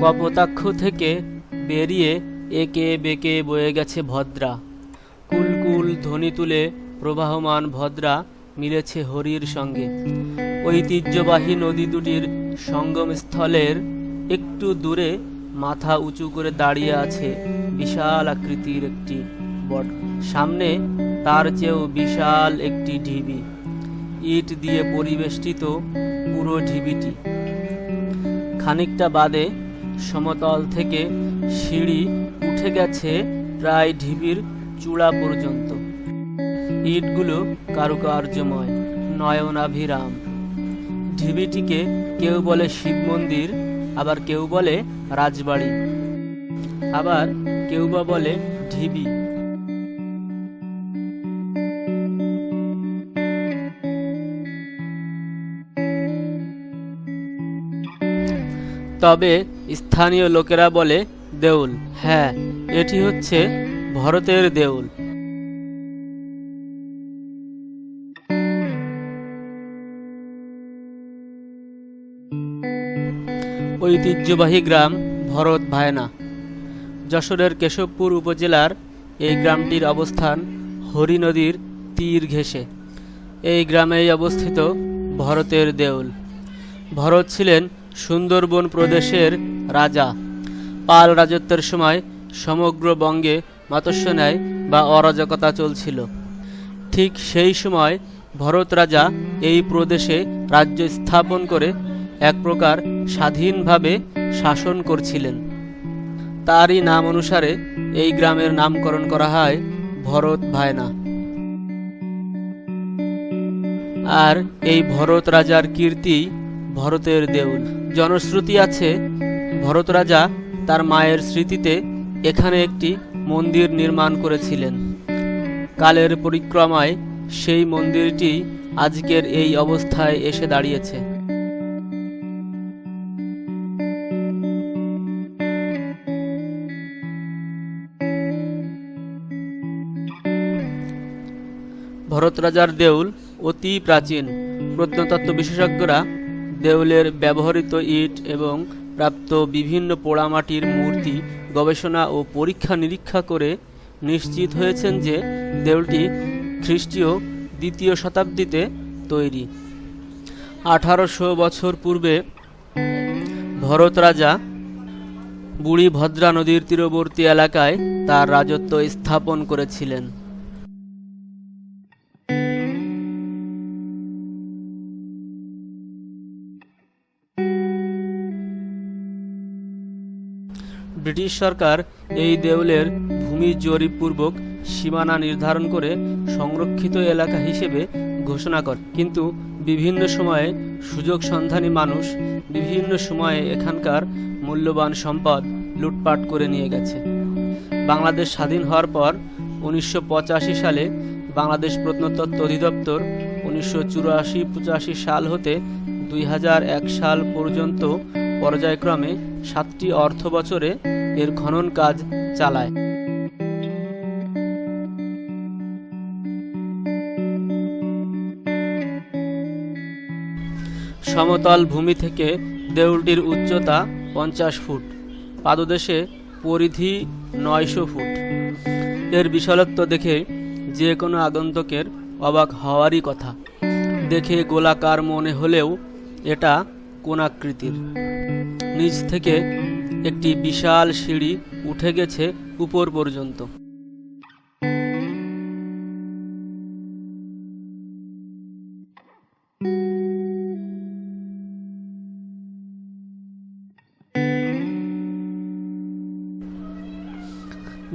কপোতাক্ষ থেকে বেরিয়ে একে বেঁকে বয়ে গেছে ভদ্রা। কুলকুল ধ্বনি তুলে প্রবাহমান ভদ্রা মিলেছে হরির সঙ্গে। ঐতিহ্যবাহী নদী দুটির সঙ্গমস্থলের একটু দূরে মাথা উঁচু করে দাঁড়িয়ে আছে বিশাল আকৃতির একটি বট। সামনে তার চেয়েও বিশাল একটি ঢিবি। ইট দিয়ে পরিবেষ্টিত পুরো ঢিবিটি। খানিকটা বাদে সমতল থেকে সিঁড়ি উঠে গেছে প্রায় ঢিবির চূড়া পর্যন্ত। ইটগুলো কারুকার্যময়, নয়নাভিরাম। ঢিবিটিকে কেউ বলে শিব মন্দির, আবার কেউ বলে রাজবাড়ি। আবার কেউ বা বলে ঢিবি। তবে স্থানীয় লোকেরা বলে দেউল। হ্যাঁ এটি হচ্ছে ভরতের দেউল। ঐতিহ্যবাহী গ্রাম ভরত ভায়না। যশোরের কেশবপুর উপজেলার এই গ্রামটির অবস্থান হরি নদীর তীর ঘেঁষে। এই গ্রামেই অবস্থিত ভরতের দেউল। ভরত ছিলেন সুন্দরবন প্রদেশের রাজা। পাল রাজত্বের সময় সমগ্র বঙ্গে মাতস্য ন্যায় বা অরাজকতা চলছিল। ঠিক সেই সময় ভরত রাজা এই প্রদেশে রাজ্য স্থাপন করে এক প্রকার স্বাধীনভাবে শাসন করছিলেন। তারই নাম অনুসারে এই গ্রামের নামকরণ করা হয় ভরত ভায়না। আর এই ভরত রাজার কীর্তি ভরতের দেউল। জনশ্রুতি আছে, ভরত রাজা তার মায়ের স্মৃতিতে এখানে একটি মন্দির নির্মাণ করেছিলেন। কালের পরিক্রমায় সেই মন্দিরটি আজকের এই অবস্থায় এসে দাঁড়িয়েছে। ভরত রাজার দেউল অতি প্রাচীন। প্রত্নতত্ত্ব বিশেষজ্ঞরা দেউলের ব্যবহৃত ইট এবং প্রাপ্ত বিভিন্ন পোড়ামাটির মূর্তি গবেষণা ও পরীক্ষা নিরীক্ষা করে নিশ্চিত হয়েছেন যে দেউলটি খ্রিস্টীয় দ্বিতীয় শতাব্দীতে তৈরি। আঠারোশো বছর পূর্বে ভরত রাজা বুড়ি ভদ্রা নদীর তীরবর্তী এলাকায় তার রাজত্ব স্থাপন করেছিলেন। ব্রিটিশ সরকার এই দেউলের ভূমি জরিপপূর্বক সীমানা নির্ধারণ করে সংরক্ষিত এলাকা হিসেবে ঘোষণা করে। কিন্তু বিভিন্ন সময়ে সুযোগ সন্ধানী মানুষ বিভিন্ন সময়ে এখানকার মূল্যবান সম্পদ লুটপাট করে নিয়ে গেছে। বাংলাদেশ স্বাধীন হওয়ার পর উনিশশো পঁচাশি সালে বাংলাদেশ প্রত্নতত্ত্ব অধিদপ্তর উনিশশো চুরাশি পঁচাশি সাল হতে দুই হাজার এক সাল পর্যন্ত পর্যায়ক্রমে সাতটি অর্থ বছরে এর খনন কাজ চালায়। সমতল ভূমি থেকে দেউলটির উচ্চতা পঞ্চাশ ফুট, পাদদেশে পরিধি নয়শো ফুট। এর বিশালত্ব দেখে যে কোনো আগন্তকের অবাক হওয়ারই কথা। দেখে গোলাকার মনে হলেও এটা কোনাকৃতির নিচ থেকে একটি বিশাল সিঁড়ি উঠে গেছে উপর পর্যন্ত।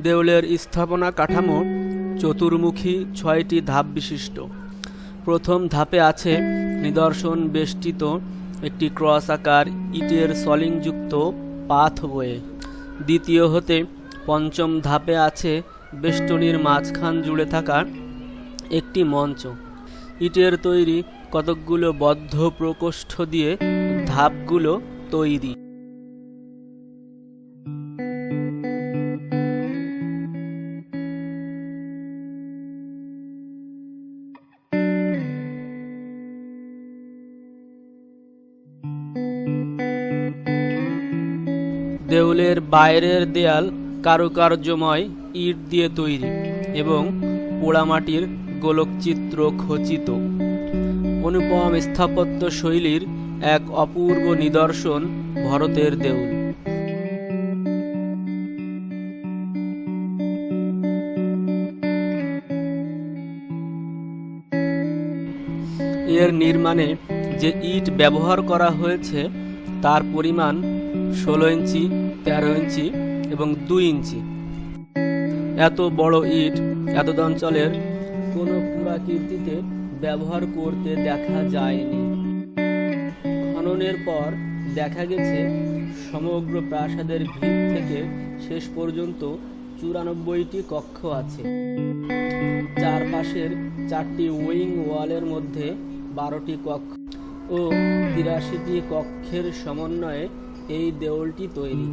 দেউলের স্থাপনা কাঠামো চতুর্মুখী ছয়টি ধাপ বিশিষ্ট। প্রথম ধাপে আছে নিদর্শন বেষ্টিত একটি ক্রস আকার, ইটের সলিংযুক্ত পাথ বয়ে। দ্বিতীয় হতে পঞ্চম ধাপে আছে বেষ্টনীর মাঝখান জুড়ে থাকা একটি মঞ্চ। ইটের তৈরি কতকগুলো বদ্ধ প্রকোষ্ঠ দিয়ে ধাপগুলো তৈরি। দেউলের বাইরের দেয়াল কারুকার্যময় ইট দিয়ে তৈরি এবং পোড়ামাটির গোলকচিত্র খচিত। অনুপম স্থাপত্য শৈলীর এক অপূর্ব নিদর্শন ভরতের দেউল। এর নির্মাণে যে ইট ব্যবহার করা হয়েছে, তার পরিমাণ ষোলো ইঞ্চি তেরো ইঞ্চি এবং দুই ইঞ্চি। এত বড় ইট এতদ অঞ্চলের কোনো পুরাকীর্তিতে ব্যবহার করতে দেখা যায়নি। খননের পর দেখা গেছে, সমগ্র প্রাসাদের ভিত থেকে শেষ পর্যন্ত চুরানব্বইটি কক্ষ আছে। চারপাশের চারটি উইং ওয়ালের মধ্যে বারোটি কক্ষ ও তিরাশিটি কক্ষের সমন্বয়ে এই দেউলটি তৈরি।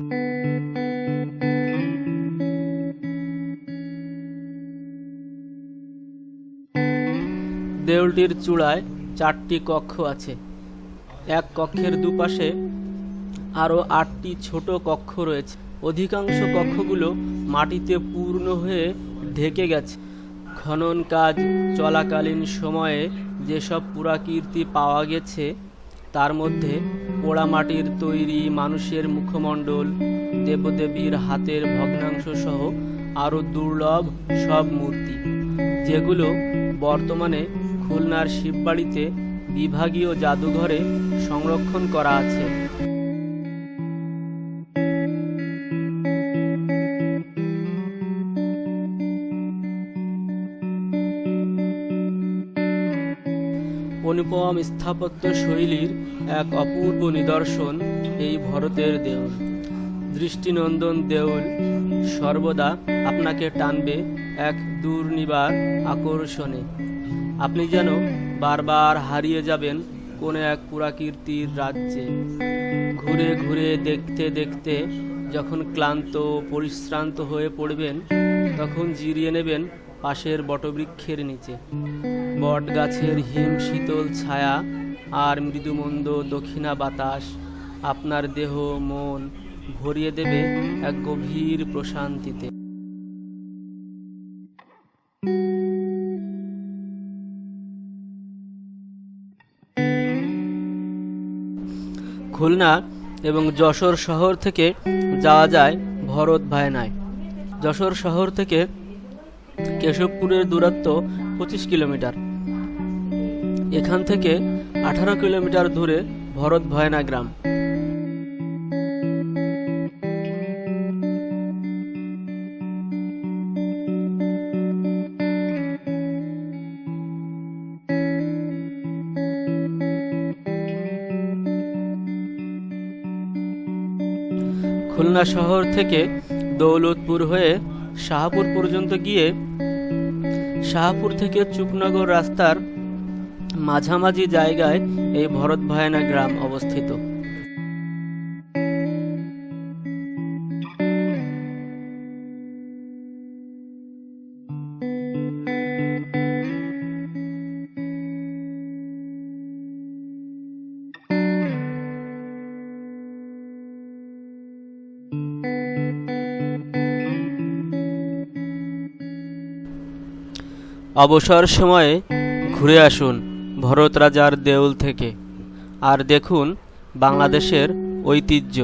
দেউলটির চূড়ায় চারটি কক্ষ আছে। এক কক্ষের দুপাশে আরও আটটি ছোট কক্ষ রয়েছে। অধিকাংশ কক্ষগুলো মাটিতে পূর্ণ হয়ে ঢেকে গেছে। খনন কাজ চলাকালীন সময়ে যেসব পুরাকীর্তি পাওয়া গেছে, তার মধ্যে পোড়ামাটির তৈরি মানুষের মুখমণ্ডল, দেবদেবীর হাতের ভগ্নাংশ সহ আরও দুর্লভ সব মূর্তি, যেগুলো বর্তমানে খুলনার শিববাড়িতে বিভাগীয় জাদুঘরে সংরক্ষণ করা আছে। অনুপম স্থাপত্য শৈলীর এক অপূর্ব নিদর্শন এই ভরতের দেউল। দৃষ্টিনন্দন দেউল সর্বদা আপনাকে টানবে এক দুর্নিবার আকর্ষণে। আপনি যেন বারবার হারিয়ে যাবেন কোনো এক পুরাকীর্তির রাজ্যে। ঘুরে ঘুরে দেখতে দেখতে যখন ক্লান্ত পরিশ্রান্ত হয়ে পড়বেন, তখন জিরিয়ে নেবেন পাশের বটবৃক্ষের নিচে। বট গাছের হিম শীতল ছায়া আর মৃদুমন্দ দক্ষিণা বাতাস আপনার দেহ মন ভরিয়ে দেবে এক গভীর প্রশান্তিতে। খুলনা এবং যশোর শহর থেকে যাওয়া যায় ভরত ভায়নায়। যশোর শহর থেকে কেশবপুরের দূরত্ব পঁচিশ কিলোমিটার। এখান থেকে আঠারো কিলোমিটার দূরে ভরত ভয়না গ্রাম। খুলনা শহর থেকে দৌলতপুর হয়ে শাহপুর পর্যন্ত গিয়ে শাহপুর থেকে চুকনগর রাস্তার মাঝামাঝি জায়গায় এই ভরত ভায়না গ্রাম অবস্থিত। অবসর সময়ে ঘুরে আসুন। ভরত রাজার দেউল থেকে। আর দেখুন বাংলাদেশের ঐতিহ্য।